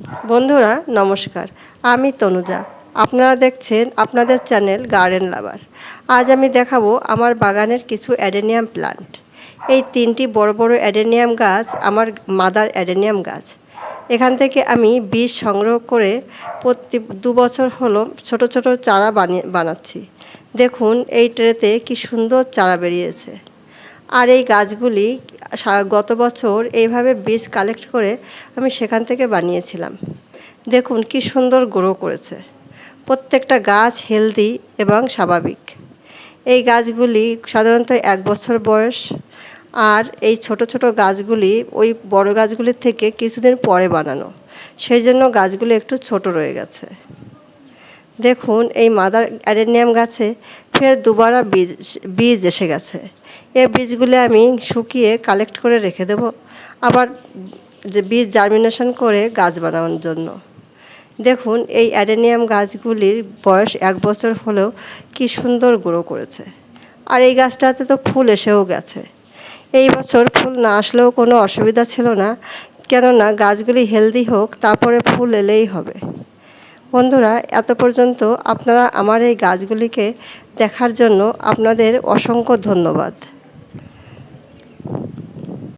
বন্ধুরা, নমস্কার। আমি তনুজা। আপনারা দেখছেন আপনাদের চ্যানেল গার্ডেন লাভার আজ আমি দেখাবো আমার বাগানের কিছু অ্যাডেনিয়াম প্লান্ট। এই তিনটি বড় বড় অ্যাডেনিয়াম গাছ, আমার মাদার অ্যাডেনিয়াম গাছ। এখান থেকে আমি বীজ সংগ্রহ করে প্রতি দু বছর হলো ছোট ছোট চারা বানিয়ে বানাচ্ছি। দেখুন, এই ট্রেতে কি সুন্দর চারা বেরিয়েছে। আর এই গাছগুলি গত বছর এইভাবে বীজ কালেক্ট করে আমি সেখান থেকে বানিয়েছিলাম। দেখুন কি সুন্দর গ্রো করেছে। প্রত্যেকটা গাছ হেলদি এবং স্বাভাবিক। এই গাছগুলি সাধারণত এক বছর বয়স আর এই ছোট ছোট গাছগুলি ওই বড় গাছগুলির থেকে কিছুদিন পরে বানানো। সেই জন্য গাছগুলি একটু ছোট রয়ে গেছে। দেখুন এই মাদার অ্যাডেনিয়াম গাছে ফের দুবারা বীজ বীজ এসে গেছে। এই বীজগুলো আমি শুকিয়ে কালেক্ট করে রেখে দেব। আবার যে বীজ জার্মিনেশন করে গাছ বানানোর জন্য। দেখুন, এই অ্যাডেনিয়াম গাছগুলির বয়স এক বছর হলেও কি সুন্দর গ্রো করেছে। আর এই গাছটাতে তো ফুল এসেও গেছে। এই বছর ফুল না আসলেও কোনো অসুবিধা ছিল না। কেননা গাছগুলি হেলদি হোক, তারপরে ফুল এলেই হবে। বন্ধুরা এত পর্যন্ত আপনারা আমার এই গাছগুলিকে দেখার জন্য আপনাদের অসংখ্য ধন্যবাদ।